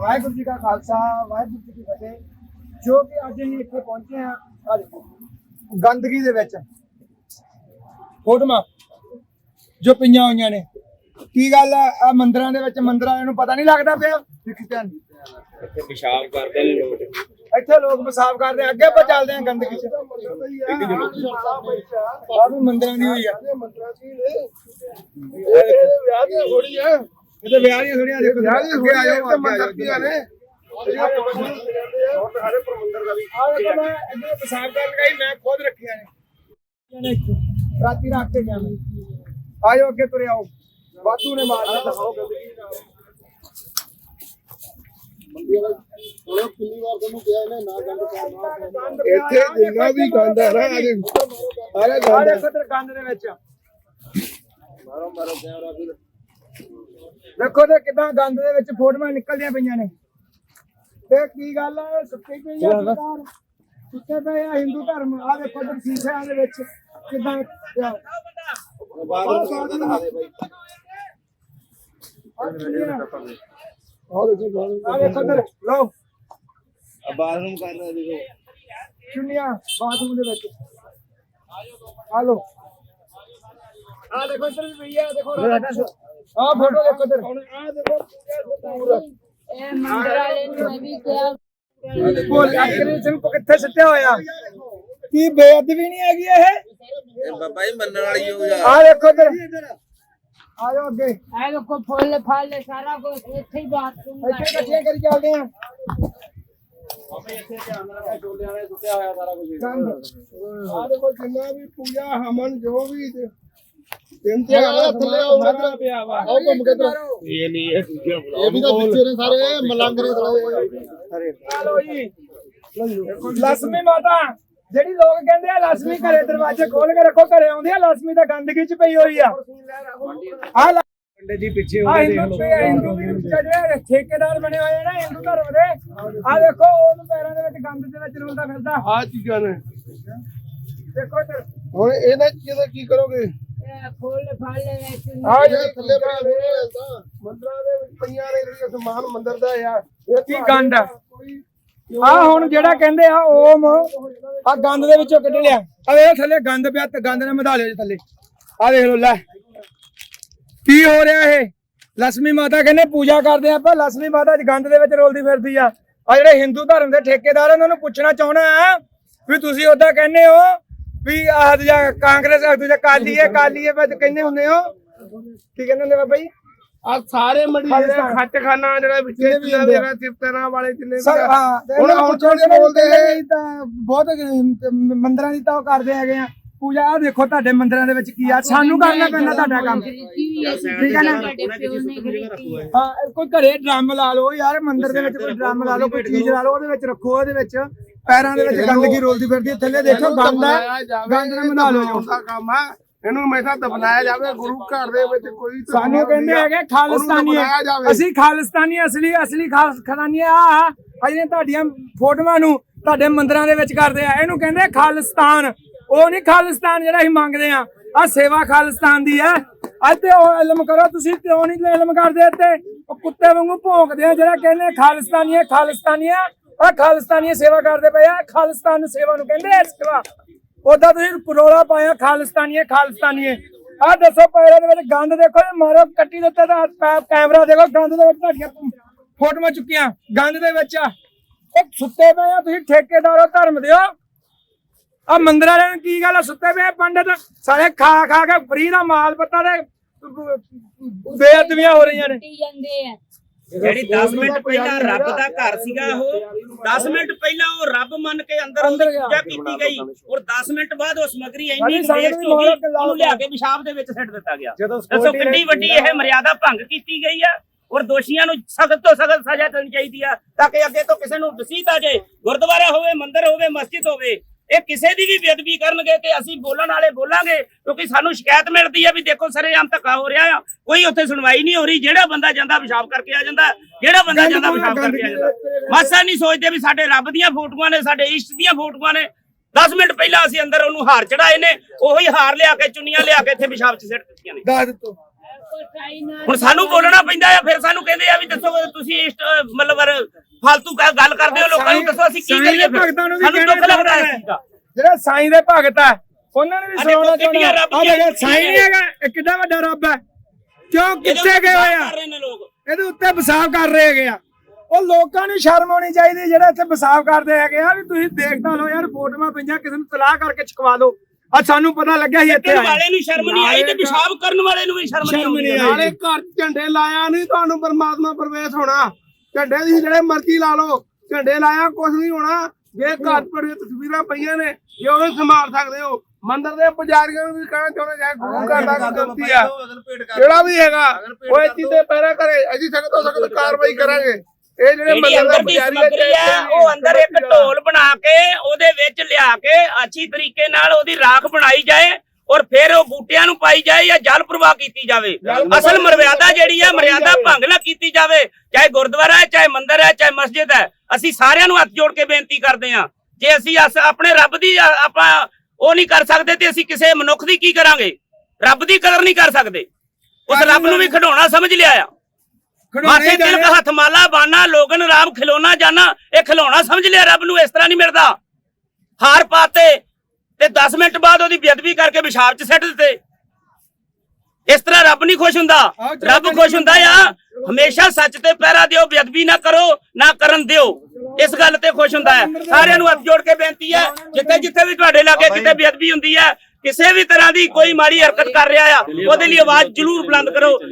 ਵਾਹਿਗੁਰੂ ਜੀ ਕਾ ਖਾਲਸਾ ਵਾਹਿਗੁਰੂ ਜੀ ਕੀ ਫਤਿਹ। ਜੋ ਕਿ ਅੱਜ ਅਸੀਂ ਇੱਥੇ ਪਹੁੰਚੇ ਆ ਆ ਦੇਖੋ ਗੰਦਗੀ ਦੇ ਵਿੱਚ। ਫੋਟੋਆਂ ਜੋ ਪਈਆਂ ਹੋਈਆਂ ਨੇ। ਕੀ ਗੱਲ ਆ? ਆਹ ਮੰਦਿਰਾਂ ਦੇ ਵਿੱਚ ਮੰਦਿਰਾਂ ਵਾਲਿਆਂ ਨੂੰ ਪਤਾ ਨਹੀਂ ਲੱਗਦਾ ਪਿਆ? ਦੇਖੀ ਧਿਆਨ ਇੱਥੇ ਪਿਸ਼ਾਬ ਕਰਦੇ ਨੇ ਲੋਕ। ਇੱਥੇ ਲੋਕ ਪਿਸ਼ਾਬ ਕਰਦੇ ਆ, ਅੱਗੇ ਆਪਾਂ ਚੱਲਦੇ ਆ ਗੰਦਗੀ ਚ। ਆ ਵੀ ਮੰਦਿਰਾਂ ਦੀ ਹੋਈ ਆ। ਵਿਆਹ ਦੀਆਂ ਥੋੜੀਆਂ ਇਹਦੇ ਵਿਆਹ ਦੀਆਂ ਥੋੜੀਆਂ ਦੇਖੋ ਵਿਆਹ ਦੀਆਂ ਅੱਗੇ ਆ ਜਾਓ ਥੋੜੀਆਂ ਅੱਗੇ ਆ ਜਾਓ ਮੰਦਰਦੀਆਂ ਨੇ ਸਾਰੇ ਪ੍ਰਬੰਧਰ ਦਾ ਵੀ ਆ ਦੇਖੋ ਮੈਂ ਅੱਗੇ ਪਿਸ਼ਾਬ ਕਰਨ ਗਈ ਮੈਂ ਖੁਦ ਰੱਖੀਆਂ ਨੇ। ਰਾਤੀ ਰੱਖ ਕੇ ਗਿਆ ਮੈਂ ਆਇਓ ਅੱਗੇ ਤੁਰੇ ਆਓ। ਵਾਧੂ ਨੇ ਮਾਰਨਾ ਦਿਖਾਓ ਉਹ ਕਿੰਨੀ ਵਾਰ ਤੁਹਾਨੂੰ ਕਿਹਾ ਇਹਨੇ ਨਾ ਗੰਦ ਪਾਉਣਾ ਗੰਦ ਪਿਆ ਇੱਥੇ ਜਿੰਨਾ ਵੀ ਗੰਦ ਹੈ ਨਾ ਆਰੇ ਆ ਗੰਦ ਹੈ ਤੇ ਗੰਦ ਦੇ ਵਿੱਚ ਮਾਰੋ ਮਾਰੋ ਕੈਮਰਾ ਵੀ ਦੇਖੋ ਤੇ ਕਿਦਾਂ ਗੰਦ ਦੇ ਵਿੱਚ ਫੋਟੋਆਂ ਨਿਕਲਦੀਆਂ ਪਈਆਂ ਨੇ। ਤੇ ਕੀ ਗੱਲ ਆ ਸੁੱਤੇ ਪਈ ਆ ਸਰਕਾਰ। ਸੁੱਤੇ ਪਏ ਆ ਹਿੰਦੂ ਧਰਮ। ਆ ਦੇਖੋ ਤੇ ਸੀਸਿਆਂ ਦੇ ਵਿੱਚ। ਕਿਦਾਂ ਬਾਹਰ ਨੂੰ ਦਿਖਾ ਦੇ ਬਾਈ। ਆਹ ਦੇਖੋ ਆ? ਦੇਖੋ ਤੇ ਲਓ। ਬਾਥਰੂਮ ਕਰ ਰਿਹਾ ਦੇਖੋ। ਚੁੰਨੀਆਂ ਬਾਥਰੂਮ ਦੇ ਵਿੱਚ। ਆ ਲੋ ਆ ਦੇਖੋ ਇੱਧਰ ਵੀ ਪਈ ਆ ਦੇਖੋ ਆ ਫੋਟੋ ਦੇਖੋ ਇੱਧਰ। ਆ ਦੇਖੋ ਪੂਰਾ। ਇਹ ਮੰਦਰ ਵਾਲੇ ਨੂੰ ਮੈਂ ਵੀ ਕਿਹਾ। ਬੋਲ ਅਕਰੇ ਸਿੰਘ ਕੋ ਕਿੱਥੇ ਸਿੱਟਿਆ ਹੋਇਆ? ਕੀ ਬੇਅਦਬੀ ਨਹੀਂ ਹੈਗੀ ਇਹ? ਇਹ ਬਾਬਾ ਜੀ ਮੰਨਣ ਵਾਲੀ ਹੋ ਜਾ ਆ ਦੇਖੋ ਇੱਧਰ। ਆ। ਜਾਓ ਅੱਗੇ। ਇਹ ਲੋਕੋ ਫੁੱਲ ਫਲ ਸਾਰਾ ਕੁਝ ਇੱਥੇ ਹੀ ਬਾਥਰੂਮ ਇੱਥੇ ਇਕੱਠੀਆਂ ਕਰੀ ਚੱਲਦੇ ਆ। ਦੇਖੋ ਜਿੰਨਾ ਵੀ ਪੂਜਾ ਹਮਨ ਜੋ ਵੀ ਤਿੰਨ ਮਾਤਾ ਜਿਹੜੀ ਲੋਕ ਕਹਿੰਦੇ ਆ ਲక్ష్ਮੀ ਘਰੇ ਦਰਵਾਜ਼ੇ ਖੋਲ ਕੇ ਰੱਖੋ ਘਰੇ ਆਉਂਦੇ ਆ ਲక్ష్ਮੀ ਤਾਂ ਗੰਦਗੀ ਚ ਪਈ ਹੋਈ ਆ। ਆ ਪੰਡੇ ਜੀ ਪਿੱਛੇ ਹੋ ਗਏ ਹਿੰਦੂ ਤੇ ਹਿੰਦੂ ਵੀ ਜਿਹੜੇ ਠੇਕੇਦਾਰ ਬਣੇ ਹੋਏ ਨਾ ਹਿੰਦੂ ਧਰਮ ਦੇ। ਆ ਦੇਖੋ ਉਹਨੂੰ ਪੈਰਾਂ ਦੇ ਵਿੱਚ ਗੰਦ ਦੇ ਵਿੱਚ ਫਿਰਦਾ। ਆ ਕੀ ਕਰੋਗੇ? ਫੁੱਲ ਫਲ ਆ ਜਿਹੜੇ ਥੱਲੇ ਬਣਾ ਬੋਲੇ ਲੈਂਦਾ ਮੰਦਰਾਂ ਦੇ ਵਿੱਚ ਪਈਆਂ ਨੇ ਜਿਹੜੀਆਂ ਸਮਾਨ ਮੰਦਰ ਦਾ ਆ। ਇਹ ਕੀ ਗੰਢ ਆ? ਕੋਈ- ਆ। ਹੁਣ ਲੈ। ਕੀ ਹੋ ਰਿਹਾ ਇਹ? ਲక్ష్ਮੀ ਮਾਤਾ ਕਹਿੰਦੇ ਪੂਜਾ ਕਰਦੇ ਆਪਾਂ। ਲక్ష్ਮੀ ਮਾਤਾ ਗੰਦ ਦੇ ਵਿੱਚ ਰੋਲਦੀ ਫਿਰਦੀ ਆ। ਜਿਹੜੇ ਹਿੰਦੂ ਧਰਮ ਦੇ ਠੇਕੇਦਾਰ ਆ, ਉਹਨਾਂ ਨੂੰ ਪੁੱਛਣਾ ਚਾਹਣਾ ਆ ਵੀ ਤੁਸੀਂ ਉਹਦਾ ਕਹਿੰਦੇ ਹੋ ਵੀ ਆਹ ਦੂਜਾ ਕਾਂਗਰਸ ਆਹ ਦੂਜਾ ਕਾਲੀ ਹੈ ਕਾਲੀ ਹੈ ਬਸ ਕਹਿੰਦੇ ਹੁੰਦੇ ਹੋ ਕੀ ਕਹਿੰਦੇ ਹੁੰਦੇ ਬਾਬਾ ਜੀ ਆ ਸਾਰੇ ਮੰਡੀ ਖਾਲਿਸਤਾਨ। ਜਿਹੜੇ ਜਿਹੜਾ ਵਿੱਚ ਆ। ਵਗੈਰਾ ਸਿਫਤਨਾ ਵਾਲੇ ਜਿੰਨੇ ਸਰ ਆ। ਹਾਂ ਹੁਣ ਉਹਨਾਂ ਹੁਣ ਬੋਲਦੇ ਤਾਂ ਬਹੁਤ ਮੰਦਿਰਾਂ ਦੀ ਤਾਂ ਉਹ ਕਰਦੇ ਹੈਗੇ ਆ ਪੂਜਾ ਆ ਦੇਖੋ ਤੁਹਾਡੇ ਮੰਦਿਰਾਂ ਦੇ ਵਿੱਚ ਕੀ ਆ ਸਾਨੂੰ ਕਰਨਾ ਪੈਂਦਾ ਤੁਹਾਡਾ ਕੰਮ ਠੀਕ ਹੈ ਨਾ ਹਾਂ ਕੋਈ ਘਰੇ ਡਰਮ ਲਾ ਲਓ ਯਾਰ ਮੰਦਿਰ ਦੇ ਵਿੱਚ ਕੋਈ ਡਰਮ ਲਾ ਲਓ ਕੋਈ ਚੀਜ਼ ਲਾ ਲਓ ਉਹਦੇ ਵਿੱਚ ਰੱਖੋ ਉਹਦੇ ਵਿੱਚ ਪੈਰਾਂ ਦੇ ਵਿੱਚ ਗੰਦਗੀ ਰੋਲਦੀ ਫਿਰਦੀ ਹੈ, ਥੱਲੇ ਦੇਖੋ ਗੰਦ ਜਾਵੇ, ਗੰਦ ਨਾਲ ਮਨਾ ਲਓ ਕੰਮ ਆ ਇਹਨੂੰ ਹਮੇਸ਼ਾ ਦਫਨਾਇਆ ਜਾਵੇ ਗੁਰੂ ਘਰ ਦੇ ਵਿੱਚ ਕੋਈ ਸਾਨੂੰ ਕਹਿੰਦੇ ਹੈਗੇ ਖਾਲਿਸਤਾਨੀ। ਅਸੀਂ ਖਾਲਿਸਤਾਨੀ ਅਸਲੀ ਅਸਲੀ ਖਾਲਿਸਤਾਨੀ ਆ ਆ ਜਿਹੜੀਆਂ ਤੁਹਾਡੀਆਂ ਫੋਟੋਆਂ ਨੂੰ ਤੁਹਾਡੇ ਮੰਦਿਰਾਂ ਦੇ ਵਿੱਚ ਕਰਦੇ ਆ ਇਹਨੂੰ ਕਹਿੰਦੇ ਖਾਲਿਸਤਾਨ ਉਹ ਨਹੀਂ ਖਾਲਿਸਤਾਨ ਜਿਹੜਾ ਅਸੀਂ ਮੰਗਦੇ ਆ ਆ ਸੇਵਾ ਖਾਲਿਸਤਾਨ ਦੀ ਹੈ। ਅੱਜ ਤੇ ਉਹ ਇਲਮ ਕਰੋ, ਤੁਸੀਂ ਕਿਉਂ ਨਹੀਂ ਇਲਮ ਕਰਦੇ ਤੇ ਉਹ ਕੁੱਤੇ ਵਾਂਗੂ ਭੌਂਕਦੇ ਆ, ਜਿਹੜਾ ਕਹਿੰਦੇ ਖਾਲਿਸਤਾਨੀ ਹੈ ਆ ਆ ਸੇਵਾ ਕਰਦੇ ਪਏ ਆ, ਖਾਲਿਸਤਾਨ ਨੂੰ ਸੇਵਾ ਨੂੰ ਕਹਿੰਦੇ ਆ ਸੇਵਾ ਉਦਾਂ ਤੁਸੀਂ ਰੋਲਾ ਪਾਇਆ ਖਾਲਿਸਤਾਨੀਏ ਖਾਲਿਸਤਾਨੀਏ ਆ ਦੱਸੋ, ਪੈਰਾਂ ਦੇ ਵਿੱਚ ਗੰਦ ਦੇਖੋ ਮਾਰੋ, ਕੱਟੀ ਦਿੱਤਾ ਤਾਂ ਕੈਮਰਾ ਦੇਖੋ, ਗੰਦ ਦੇ ਵਿੱਚ ਤੁਹਾਡੀਆਂ ਫੋਟੋਆਂ ਚੁੱਕੀਆਂ, ਗੰਦ ਦੇ ਵਿੱਚ। ਆ ਉਹ ਸੁੱਤੇ ਪਏ ਆ, ਤੁਸੀਂ ਠੇਕੇਦਾਰੋ ਧਰਮ ਦਿਓ ਆ ਮੰਦਰ ਵਾਲਿਆਂ ਨੂੰ ਕੀ ਗੱਲ ਆ ਸੁੱਤੇ ਪਏ ਪੰਡਤ ਸਾਰੇ ਖਾ ਖਾ ਕੇ ਫਰੀ ਦਾ ਮਾਲ ਪੱਤਾ ਦੇ ਬੇਅਦਬੀਆਂ ਹੋ ਰਹੀਆਂ ਨੇ। ਜਾਂਦੇ ਆ। ਜਿਹੜੀ 10 ਮਿੰਟ ਪਹਿਲਾਂ ਰੱਬ ਦਾ ਘਰ ਸੀਗਾ ਉਹ 10 ਮਿੰਟ ਪਹਿਲਾਂ ਉਹ ਰੱਬ ਮੰਨ ਕੇ ਅੰਦਰ ਅੰਦਰ ਉਹਦੀ। ਪੂਜਾ ਕੀਤੀ ਗਈ ਔਰ 10 ਮਿੰਟ ਬਾਅਦ ਉਹ ਸਮਗਰੀ ਇੰਨੀ ਵੇਸਟ ਹੋ ਗਈ ਉਹਨੂੰ ਲਿਆ ਕੇ ਪਿਸ਼ਾਬ ਦੇ ਵਿੱਚ ਸਿੱਟ ਦਿੱਤਾ ਗਿਆ। ਜਦੋਂ ਦੱਸੋ ਕਿੰਨੀ ਵੱਡੀ ਇਹ ਮਰਿਆਦਾ ਭੰਗ ਕੀਤੀ ਗਈ ਆ ਔਰ ਦੋਸ਼ੀਆਂ ਨੂੰ ਸਖਤ ਤੋਂ ਸਖਤ ਸਜ਼ਾ ਦੇਣੀ ਚਾਹੀਦੀ ਆ ਤਾਂ ਕਿ ਅੱਗੇ ਤੋਂ ਕਿਸੇ ਨੂੰ ਵਸੀਤ ਆ ਜਾਏ। ਗੁਰਦੁਆਰਾ ਹੋਵੇ ਮੰਦਿਰ ਹੋਵੇ ਮਸਜਿਦ ਹੋਵੇ ਇਹ ਕਿਸੇ ਦੀ ਵੀ ਬੇਅਦਬੀ ਕਰਨਗੇ ਤੇ ਅਸੀਂ ਬੋਲਣ ਵਾਲੇ ਬੋਲਾਂਗੇ ਕਿਉਂਕਿ ਸਾਨੂੰ ਸ਼ਿਕਾਇਤ ਮਿਲਦੀ ਆ ਵੀ ਦੇਖੋ ਸਰੇਆਮ ਧੱਕਾ ਹੋ ਰਿਹਾ ਆ ਕੋਈ ਉੱਥੇ ਸੁਣਵਾਈ ਨਹੀਂ ਹੋ ਰਹੀ ਜਿਹੜਾ ਬੰਦਾ ਜਾਂਦਾ ਪਿਸ਼ਾਬ ਕਰਕੇ ਆ ਜਾਂਦਾ ਜਿਹੜਾ ਬੰਦਾ ਜਾਂਦਾ ਪਿਸ਼ਾਬ ਕਰਕੇ ਆ ਜਾਂਦਾ। ਮਾਸਾ ਨਹੀਂ ਸੋਚਦੇ ਵੀ ਸਾਡੇ ਰੱਬ ਦੀਆਂ ਫੋਟੋਆਂ ਨੇ ਸਾਡੇ ਇਸ਼ਟ ਦੀਆਂ ਫੋਟੋਆਂ ਨੇ। 10 ਮਿੰਟ ਪਹਿਲਾਂ ਅਸੀਂ ਅੰਦਰ ਉਹਨੂੰ ਹਾਰ ਚੜਾਏ ਨੇ ਉਹੀ ਹਾਰ ਲਿਆ ਕੇ ਚੁੰਨੀਆਂ ਲਿਆ ਕੇ ਇੱਥੇ ਪਿਸ਼ਾਬ 'ਚ ਸਿੱਟ ਦਿੱਤੀਆਂ ਨੇ। ਦੱਸ ਦਿੱਤੋ। ਹੁਣ ਸਾਨੂੰ ਬੋਲਣਾ ਪੈਂਦਾ ਆ ਫਿਰ ਸਾਨੂੰ ਕਹਿੰਦੇ ਆ ਵੀ ਦੱਸੋ ਤੁਸੀਂ ਇਸ ਮਤਲਬ ਫालतू ਗੱਲ ਕਰਦੇ ਹੋ ਲੋਕਾਂ ਨੂੰ ਦੱਸੋ ਅਸੀਂ ਕੀ ਕਰੀਏ ਦੇ ਭਗਤਾਂ ਨੂੰ ਵੀ ਸਾਨੂੰ ਦੁੱਖ ਲੱਗਦਾ ਹੈ। ਦਾ। ਜਿਹੜਾ ਸਾਈਂ ਦੇ ਭਗਤ ਆ ਉਹਨਾਂ ਨੇ ਵੀ ਕਿੰਨੀਆਂ ਚਾਹੁੰਦਾ। ਆ ਦੇਖੋ ਸਾਈਂ ਨਹੀਂ ਹੈਗਾ ਇਹ ਕਿੱਡਾ ਵੱਡਾ ਰੱਬ ਹੈ। ਕਿਉਂ ਕਿੱਥੇ ਗਏ ਹੋਏ ਆ? ਇਹਦੇ ਉੱਤੇ ਵਿਸਾਵ ਕਰ ਰਹੇ ਹੈਗੇ ਆ। ਉਹ ਲੋਕਾਂ ਨੂੰ ਸ਼ਰਮ ਆਉਣੀ ਚਾਹੀਦੀ ਜਿਹੜੇ ਇੱਥੇ ਵਿਸਾਵ ਕਰਦੇ ਹੈਗੇ ਆ ਵੀ ਤੁਸੀਂ ਦੇਖਦਾ ਲਓ ਯਾਰ ਫੋਟੋਆਂ ਪਈਆਂ ਕਿਸੇ ਨੂੰ ਤਲਾਹ ਕਰਕੇ ਛਕਵਾ ਦਿਓ। ਆ ਸਾਨੂੰ ਪਤਾ ਲੱਗਿਆ ਸੀ ਇੱਥੇ ਆਏ। ਵਾਲੇ ਨੂੰ ਸ਼ਰਮ ਨਹੀਂ ਆਈ ਤੇ ਪਿਸ਼ਾਬ ਕਰਨ ਵਾਲੇ ਨੂੰ ਵੀ ਸ਼ਰਮ ਨਹੀਂ ਆਉਂਦੀ। ਨਾਲੇ ਘਰ ਝੰਡੇ ਲਾਇਆ ਨਹੀਂ ਤੁਹਾਨੂੰ ਪਰਮਾਤਮਾ ਪ੍ਰਵੇਸ਼ ਹੋਣਾ। ਝੰਡੇ ਤੁਸੀਂ ਜਿਹੜੇ ਮਰਜ਼ੀ ਲਾ ਲਓ ਝੰਡੇ ਲਾਇਆ ਕੁਝ ਨਹੀਂ ਹੋਣਾ। ਜੇ ਘਰ ਪੜੀਆਂ ਤਸਵੀਰਾਂ ਪਈਆਂ ਨੇ ਜੇ ਉਹ ਸੰਭਾਲ ਸਕਦੇ ਹੋ। ਮੰਦਿਰ ਦੇ ਪੁਜਾਰੀਆਂ ਨੂੰ ਵੀ ਕਹਿਣਾ ਚਾਹੁੰਦਾ ਜਾਂ ਗੁਰੂ ਘਰ ਦਾ ਗਲਤੀ ਆ। ਜਿਹੜਾ ਵੀ ਹੈਗਾ ਉਹ ਇਹ ਚੀਜ਼ ਦੇ। ਪੈਰਾ ਕਰੇ ਅਸੀਂ ਸਖਤ ਤੋਂ ਸਖਤ ਕਾਰਵਾਈ ਕਰਾਂਗੇ। ਇਹ ਜਿਹੜੇ ਜਿਹੜੀ ਮੰਦਿਰ ਅੰਦਰ ਦੇ ਦੀ ਪੁਜਾਰੀ ਸਮੱਗਰੀ ਹੈ ਉਹ ਅੰਦਰ ਇੱਕ ਢੋਲ ਬਣਾ ਕੇ ਉਹਦੇ ਵਿੱਚ ਲਿਆ ਕੇ ਅੱਛੀ ਤਰੀਕੇ ਨਾਲ ਉਹਦੀ ਰਾਖ ਬਣਾਈ ਜਾਏ ਔਰ ਫਿਰ ਉਹ ਬੂਟਿਆਂ ਨੂੰ ਪਾਈ ਜਾਏ ਜਾਂ ਜਲ ਪ੍ਰਵਾਹ ਕੀਤੀ ਜਾਵੇ। ਅਸਲ ਮਰਜ਼ਾਦਾ ਜਿਹੜੀ ਹੈ ਮਰਜ਼ਾਦਾ ਭੰਗ ਨਾ ਕੀਤੀ ਜਾਵੇ ਚਾਹੇ ਗੁਰਦੁਆਰਾ ਹੈ ਚਾਹੇ ਮੰਦਿਰ ਹੈ ਚਾਹੇ ਮਸਜਿਦ ਹੈ। ਅਸੀਂ ਸਾਰਿਆਂ ਨੂੰ ਹੱਥ ਜੋੜ ਕੇ ਬੇਨਤੀ ਕਰਦੇ ਹਾਂ ਜੇ ਅਸੀਂ ਅਸ- ਆਪਣੇ ਰੱਬ ਦੀ ਆਪਾਂ ਉਹ ਨਹੀਂ ਕਰ ਸਕਦੇ ਤੇ ਅਸੀਂ ਕਿਸੇ ਮਨੁੱਖ ਦੀ ਕੀ ਕਰਾਂਗੇ? ਰੱਬ ਦੀ ਕਦਰ ਨਹੀਂ ਕਰ ਸਕਦੇ। ਉਸ ਰੱਬ ਨੂੰ ਵੀ ਖਿਡੌਣਾ ਸਮਝ ਲਿਆ ਆ। ਮਾਥੇ ਤਿਲਕ ਹੱਥ ਮਾਲਾ ਬਾਨਾ ਲੋਗਨ ਰਾਮ ਖਿਲੋਣਾ ਜਾਣਾ ਇਹ ਖਿਲੌਣਾ ਸਮਝ ਲਿਆ ਰੱਬ ਨੂੰ ਇਸ ਤਰ੍ਹਾਂ ਨਹੀਂ ਮਿਲਦਾ। ਹਾਰ ਪਾਤੇ ਤੇ 10 ਮਿੰਟ ਬਾਅਦ ਉਹਦੀ ਬੇਅਦਬੀ ਕਰਕੇ ਪਿਸ਼ਾਬ 'ਚ ਸਿੱਟ ਦਿੱਤੇ। ਇਸ ਤਰ੍ਹਾਂ ਰੱਬ ਨਹੀਂ ਖੁਸ਼ ਹੁੰਦਾ। ਰੱਬ ਖੁਸ਼ ਹੁੰਦਾ ਆ। ਹਮੇਸ਼ਾ ਸੱਚ ਤੇ ਪਹਿਰਾ ਦਿਓ ਬੇਅਦਬੀ ਨਾ ਕਰੋ ਨਾ ਕਰਨ ਦਿਓ। ਇਸ ਗੱਲ ਤੇ ਖੁਸ਼ ਹੁੰਦਾ ਹੈ। ਸਾਰਿਆਂ ਨੂੰ ਹੱਥ ਜੋੜ ਕੇ ਬੇਨਤੀ ਹੈ ਜਿੱਥੇ ਜਿੱਥੇ ਵੀ ਤੁਹਾਡੇ ਲਾਗੇ ਕਿਤੇ ਬੇਅਦਬੀ ਹੁੰਦੀ ਹੈ ਕਿਸੇ ਵੀ ਤਰ੍ਹਾਂ ਦੀ ਕੋਈ ਮਾੜੀ ਹਰਕਤ ਕਰ ਰਿਹਾ ਆ ਉਹਦੇ ਲਈ ਆਵਾਜ਼ ਜ਼ਰੂਰ ਬੁਲੰਦ ਕਰੋ।